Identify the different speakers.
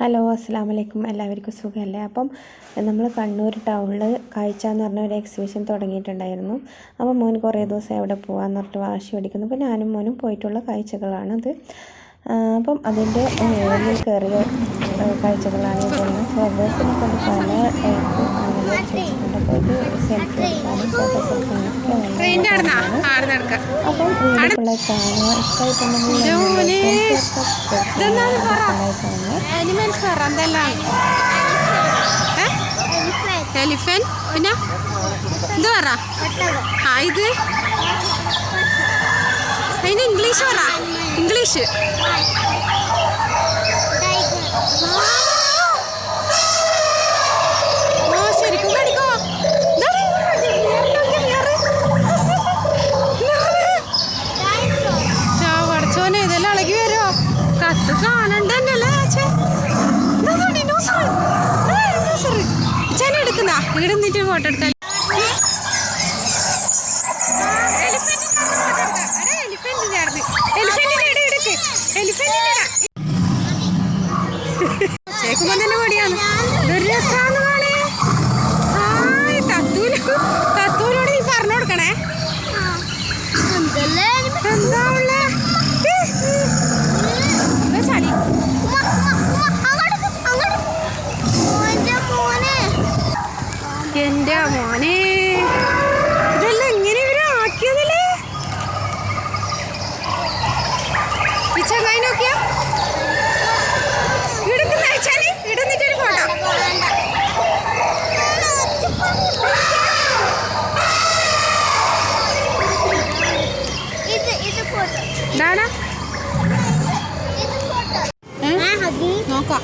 Speaker 1: Hello അസ്സാം വലൈക്കും എല്ലാവർക്കും സുഖമല്ലേ? അപ്പം നമ്മൾ കണ്ണൂർ ടൗണിൽ കാഴ്ച എന്ന് പറഞ്ഞ ഒരു എക്സിബിഷൻ തുടങ്ങിയിട്ടുണ്ടായിരുന്നു. അപ്പോൾ മോൻ കുറേ ദിവസം എവിടെ പോകാമെന്ന് പറഞ്ഞിട്ട് വാശി പിടിക്കുന്നു. അപ്പോൾ ഞാനും മോനും പോയിട്ടുള്ള കാഴ്ചകളാണത് അപ്പം അതിന്റെ ഉള്ളിൽ കയറിയ കാഴ്ചകളാണ് പോകുന്നത് ഫ്ലവേഴ്സിനെ കൊണ്ട് പല ടൈപ്പ് വെച്ചിട്ടുണ്ട് അപ്പോൾ ഇത് സെൽഫി എടുക്കാനും അപ്പം കാണുക ഇഷ്ടമായിട്ടുണ്ടെങ്കിൽ
Speaker 2: ഇതെന്താന്ന് പറ. ഇംഗ്ലീഷ് പറ ഇംഗ്ലീഷ് ഓ ശരിക്കും എടുക്കുന്ന. ഇവിടെ നിന്നിട്ട് ഫോട്ടോ എടുക്കാൻ ചേക്കുമ്പോ തന്നെ പൊടിയാണ്. ഇതൊരു എന്റെ മോനെ. ഇതെല്ലാം ഇങ്ങനെ ഇവരെ ആക്കിയതല്ലേ? ഈ ചങ്ങായി നോക്കിയാ? ഇടുക്കുന്ന അയച്ചാൽ ഇടുന്നിട്ടൊരു
Speaker 3: ഫോട്ടോ.
Speaker 2: നോക്കാം.